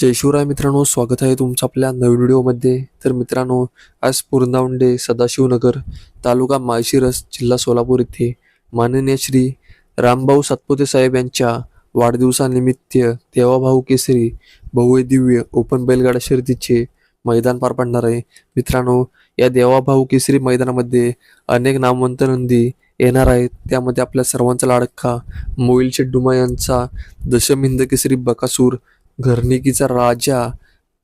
जय शिवराय मित्रांनो स्वागत आहे तुमचं आपल्या नवीन व्हिडिओमध्ये. तर मित्रांनो आज पूर्णावंडे सदाशिवनगर तालुका माळशिरस जिल्हा सोलापूर येथे माननीय श्री रामभाऊ सातपुते साहेब यांच्या वाढदिवसानिमित्त देवाभाऊ केसरी भव्य दिव्य ओपन बैलगाडा शर्यतीचे मैदान पार पडणार आहे. मित्रांनो या देवाभाऊ केसरी मैदानामध्ये अनेक नामवंत नंदी येणार आहेत. त्यामध्ये आपल्या सर्वांचा लाडका मोईल शेड्डुमा यांचा दशमिंद केसरी बकासूर घरनिकीचा राजा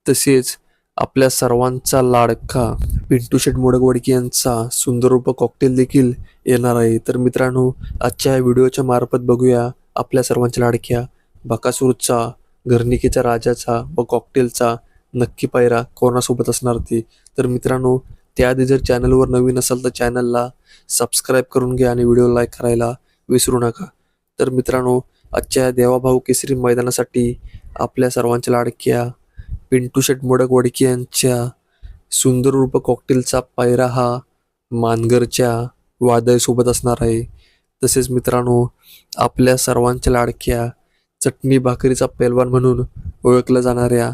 तसेच आपल्या सर्वांचा लाडका पिंटू शेट मोडकवडकी यांचा सुंदर रूप कॉकटेल देखील येणार आहे. तर मित्रांनो आजच्या या व्हिडिओच्या मार्फत बघूया आपल्या सर्वांच्या लाडक्या बकासूरचा घरणिकेच्या राजाचा व कॉकटेलचा नक्की पायरा कोणासोबत असणार ते. तर मित्रांनो त्याआधी जर चॅनलवर नवीन असाल तर चॅनलला सबस्क्राईब करून घ्या आणि व्हिडिओ लाईक करायला विसरू नका. तर मित्रांनो आजच्या देवाभाऊ केसरी मैदानासाठी आपल्या सर्वांच्या लाडक्या पिंटू शेट मोडक वडकी यांच्या सुंदर रूप कॉकटेलचा पायरा हा मानगरच्या वादळसोबत असणार आहे. तसेच मित्रांनो आपल्या सर्वांच्या लाडक्या चटणी भाकरीचा पैलवान म्हणून ओळखला जाणाऱ्या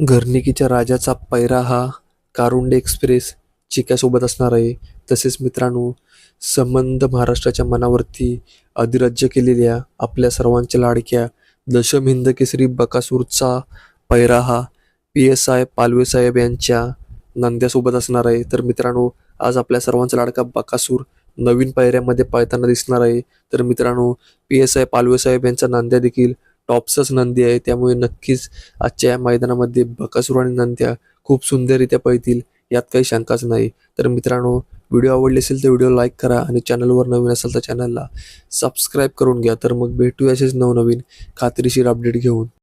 घरनिकीच्या राजाचा पैरा हा कारुंडे एक्सप्रेस चिक्यासोबत असणार आहे. तसेच मित्रांनो संबंध महाराष्ट्राच्या मनावरती अधिराज्य केलेल्या आपल्या सर्वांच्या लाडक्या दशम हिंद केसरी बकासूरचा पैरा हा पी एस आय पालवेसाहेब यांच्या नंद्यासोबत असणार आहे. तर मित्रांनो आज आपल्या सर्वांचा लाडका बकासूर नवीन पायऱ्यामध्ये पाळताना दिसणार आहे. तर मित्रांनो पी एस आय पालवेसाहेब यांचा नांद्या देखील टॉप्सच नंदी आहे. त्यामुळे नक्कीच आजच्या या मैदानामध्ये बकासूर आणि नंद्या खूप सुंदररित्या पळतील. यात काही शंकाच नाही. तर मित्रांनो व्हिडिओ आवडले असेल तर व्हिडिओ लाईक करा आणि चॅनलवर नवीन असेल तर चॅनलला सबस्क्राईब करून घ्या. तर मग भेटूया असेच नवनवीन खात्रीशीर अपडेट घेऊन.